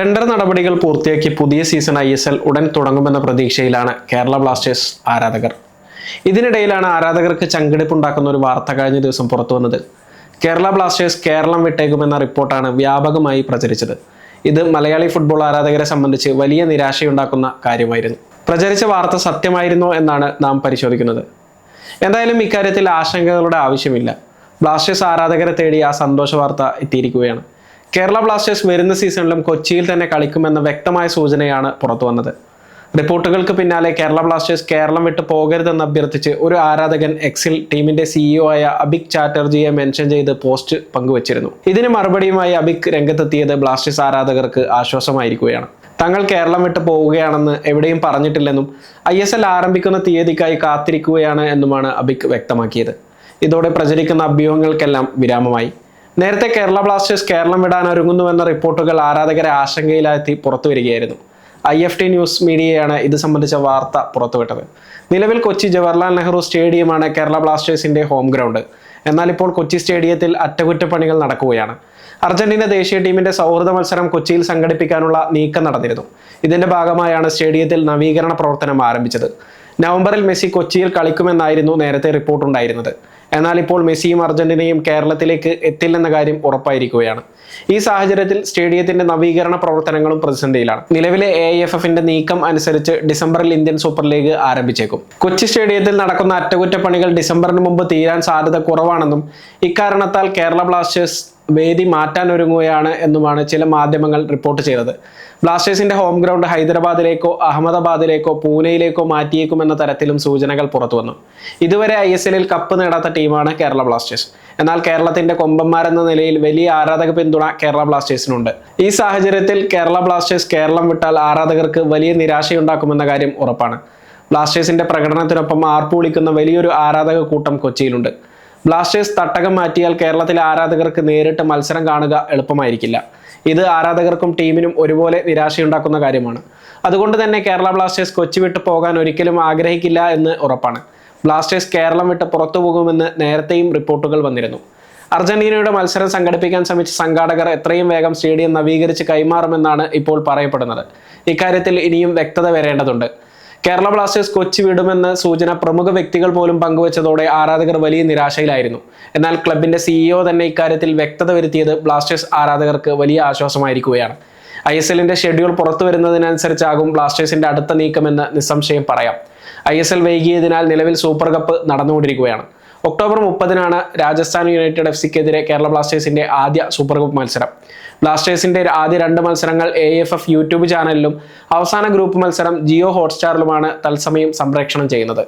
Tender നടപടികൾ പൂർത്തിയാക്കി പുതിയ സീസൺ ഐ എസ് എൽ ഉടൻ തുടങ്ങുമെന്ന പ്രതീക്ഷയിലാണ് കേരള ബ്ലാസ്റ്റേഴ്സ് ആരാധകർ. ഇതിനിടയിലാണ് ആരാധകർക്ക് ചങ്കിടിപ്പുണ്ടാക്കുന്ന ഒരു വാർത്ത കഴിഞ്ഞ ദിവസം പുറത്തു വന്നത്. കേരള ബ്ലാസ്റ്റേഴ്സ് കേരളം വിട്ടേക്കുമെന്ന റിപ്പോർട്ടാണ് വ്യാപകമായി പ്രചരിച്ചത്. ഇത് മലയാളി ഫുട്ബോൾ ആരാധകരെ സംബന്ധിച്ച് വലിയ നിരാശയുണ്ടാക്കുന്ന കാര്യമായിരുന്നു. പ്രചരിച്ച വാർത്ത സത്യമായിരുന്നോ എന്നാണ് നാം പരിശോധിക്കുന്നത്. എന്തായാലും ഇക്കാര്യത്തിൽ ആശങ്കകളുടെ ആവശ്യമില്ല. ബ്ലാസ്റ്റേഴ്സ് ആരാധകരെ തേടി ആ സന്തോഷ വാർത്ത എത്തിയിരിക്കുകയാണ്. കേരള ബ്ലാസ്റ്റേഴ്സ് വരുന്ന സീസണിലും കൊച്ചിയിൽ തന്നെ കളിക്കുമെന്ന വ്യക്തമായ സൂചനയാണ് പുറത്തു വന്നത്. റിപ്പോർട്ടുകൾക്ക് പിന്നാലെ കേരള ബ്ലാസ്റ്റേഴ്സ് കേരളം വിട്ട് പോകരുതെന്ന് അഭ്യർത്ഥിച്ച് ഒരു ആരാധകൻ എക്സിൽ ടീമിന്റെ സിഇഒ ആയ അബിക് ചാറ്റർജിയെ മെൻഷൻ ചെയ്ത് പോസ്റ്റ് പങ്കുവച്ചിരുന്നു. ഇതിന് മറുപടിയുമായി അബിക് രംഗത്തെത്തിയത് ബ്ലാസ്റ്റേഴ്സ് ആരാധകർക്ക് ആശ്വാസമായിരിക്കുകയാണ്. തങ്ങൾ കേരളം വിട്ട് പോവുകയാണെന്ന് എവിടെയും പറഞ്ഞിട്ടില്ലെന്നും ഐ എസ് എൽ ആരംഭിക്കുന്ന തീയതിക്കായി കാത്തിരിക്കുകയാണ് എന്നുമാണ് അബിക് വ്യക്തമാക്കിയത്. ഇതോടെ പ്രചരിക്കുന്ന അഭ്യൂഹങ്ങൾക്കെല്ലാം വിരാമമായി. നേരത്തെ കേരള ബ്ലാസ്റ്റേഴ്സ് കേരളം വിടാൻ ഒരുങ്ങുന്നുവെന്ന റിപ്പോർട്ടുകൾ ആരാധകരെ ആശങ്കയിലെത്തി പുറത്തു വരികയായിരുന്നു. ഐ എഫ് ടി ന്യൂസ് മീഡിയയാണ് ഇത് സംബന്ധിച്ച വാർത്ത പുറത്തുവിട്ടത്. നിലവിൽ കൊച്ചി ജവഹർലാൽ നെഹ്റു സ്റ്റേഡിയമാണ് കേരള ബ്ലാസ്റ്റേഴ്സിന്റെ ഹോം ഗ്രൗണ്ട്. എന്നാൽ ഇപ്പോൾ കൊച്ചി സ്റ്റേഡിയത്തിൽ അറ്റകുറ്റപ്പണികൾ നടക്കുകയാണ്. അർജന്റീന ദേശീയ ടീമിന്റെ സൗഹൃദ മത്സരം കൊച്ചിയിൽ സംഘടിപ്പിക്കാനുള്ള നീക്കം നടന്നിരുന്നു. ഇതിന്റെ ഭാഗമായാണ് സ്റ്റേഡിയത്തിൽ നവീകരണ പ്രവർത്തനം ആരംഭിച്ചത്. നവംബറിൽ മെസ്സി കൊച്ചിയിൽ കളിക്കുമെന്നായിരുന്നു നേരത്തെ റിപ്പോർട്ട് ഉണ്ടായിരുന്നത് എന്നാൽ ഇപ്പോൾ മെസ്സിയും അർജന്റീനയും കേരളത്തിലേക്ക് എത്തില്ലെന്ന കാര്യം ഉറപ്പായിരിക്കുകയാണ്. ഈ സാഹചര്യത്തിൽ സ്റ്റേഡിയത്തിന്റെ നവീകരണ പ്രവർത്തനങ്ങളും പ്രതിസന്ധിയിലാണ്. നിലവിലെ എ എഫ് എഫിന്റെ നീക്കം അനുസരിച്ച് ഡിസംബറിൽ ഇന്ത്യൻ സൂപ്പർ ലീഗ് ആരംഭിച്ചേക്കും. കൊച്ചി സ്റ്റേഡിയത്തിൽ നടക്കുന്ന അറ്റകുറ്റപ്പണികൾ ഡിസംബറിന് മുമ്പ് തീരാൻ സാധ്യത കുറവാണെന്നും ഇക്കാരണത്താൽ കേരള ബ്ലാസ്റ്റേഴ്സ് വേദി മാറ്റാൻ ഒരുങ്ങുകയാണ് എന്നുമാണ് ചില മാധ്യമങ്ങൾ റിപ്പോർട്ട് ചെയ്തത്. ബ്ലാസ്റ്റേഴ്സിന്റെ ഹോം ഗ്രൗണ്ട് ഹൈദരാബാദിലേക്കോ അഹമ്മദാബാദിലേക്കോ പൂനെയിലേക്കോ മാറ്റിയേക്കുമെന്ന തരത്തിലും സൂചനകൾ പുറത്തു വന്നു. ഇതുവരെ ഐ എസ് എല്ലിൽ കപ്പ് നേടാത്ത ടീമാണ് കേരള ബ്ലാസ്റ്റേഴ്സ്. എന്നാൽ കേരളത്തിന്റെ കൊമ്പന്മാരെന്ന നിലയിൽ വലിയ ആരാധക പിന്തുണ കേരള ബ്ലാസ്റ്റേഴ്സിനുണ്ട്. ഈ സാഹചര്യത്തിൽ കേരള ബ്ലാസ്റ്റേഴ്സ് കേരളം വിട്ടാൽ ആരാധകർക്ക് വലിയ നിരാശയുണ്ടാക്കുമെന്ന കാര്യം ഉറപ്പാണ്. ബ്ലാസ്റ്റേഴ്സിന്റെ പ്രകടനത്തിനൊപ്പം ആർപ്പുവിളിക്കുന്ന വലിയൊരു ആരാധക കൂട്ടം കൊച്ചിയിലുണ്ട്. ബ്ലാസ്റ്റേഴ്സ് തട്ടകം മാറ്റിയാൽ കേരളത്തിലെ ആരാധകർക്ക് നേരിട്ട് മത്സരം കാണുക എളുപ്പമായിരിക്കില്ല. ഇത് ആരാധകർക്കും ടീമിനും ഒരുപോലെ നിരാശയുണ്ടാക്കുന്ന കാര്യമാണ്. അതുകൊണ്ട് തന്നെ കേരള ബ്ലാസ്റ്റേഴ്സ് കൊച്ചി വിട്ട് പോകാൻ ഒരിക്കലും ആഗ്രഹിക്കില്ല എന്ന് ഉറപ്പാണ്. ബ്ലാസ്റ്റേഴ്സ് കേരളം വിട്ട് പുറത്തു പോകുമെന്ന് നേരത്തെയും റിപ്പോർട്ടുകൾ വന്നിരുന്നു. അർജന്റീനയുടെ മത്സരം സംഘടിപ്പിക്കാൻ ശ്രമിച്ച സംഘാടകർ എത്രയും വേഗം സ്റ്റേഡിയം നവീകരിച്ച് കൈമാറുമെന്നാണ് ഇപ്പോൾ പറയപ്പെടുന്നത്. ഇക്കാര്യത്തിൽ ഇനിയും വ്യക്തത വരേണ്ടതുണ്ട്. കേരള ബ്ലാസ്റ്റേഴ്സ് കൊച്ചി വിടുമെന്ന സൂചന പ്രമുഖ വ്യക്തികൾ പോലും പങ്കുവച്ചതോടെ ആരാധകർ വലിയ നിരാശയിലായിരുന്നു. എന്നാൽ ക്ലബിന്റെ സിഇഒ തന്നെ ഇക്കാര്യത്തിൽ വ്യക്തത വരുത്തിയത് ബ്ലാസ്റ്റേഴ്സ് ആരാധകർക്ക് വലിയ ആശ്വാസമായിരിക്കുകയാണ്. ഐ എസ് എല്ലിന്റെ ഷെഡ്യൂൾ പുറത്തു വരുന്നതിനനുസരിച്ചാകും ബ്ലാസ്റ്റേഴ്സിന്റെ അടുത്ത നീക്കമെന്ന് നിസ്സംശയം പറയാം. ഐ എസ് എൽ വൈകിയതിനാൽ നിലവിൽ സൂപ്പർ കപ്പ് നടന്നുകൊണ്ടിരിക്കുകയാണ്. ഒക്ടോബർ മുപ്പതിനാണ് രാജസ്ഥാൻ യുണൈറ്റഡ് എഫ് സിക്കെതിരെ കേരള ബ്ലാസ്റ്റേഴ്സിന്റെ ആദ്യ സൂപ്പർ കപ്പ് മത്സരം. ബ്ലാസ്റ്റേഴ്സിന്റെ ആദ്യ രണ്ട് മത്സരങ്ങൾ എ എഫ് എഫ് യൂട്യൂബ് ചാനലിലും അവസാന ഗ്രൂപ്പ് മത്സരം ജിയോ ഹോട്ട്സ്റ്റാറിലുമാണ് തത്സമയം സംപ്രേക്ഷണം ചെയ്യുന്നത്.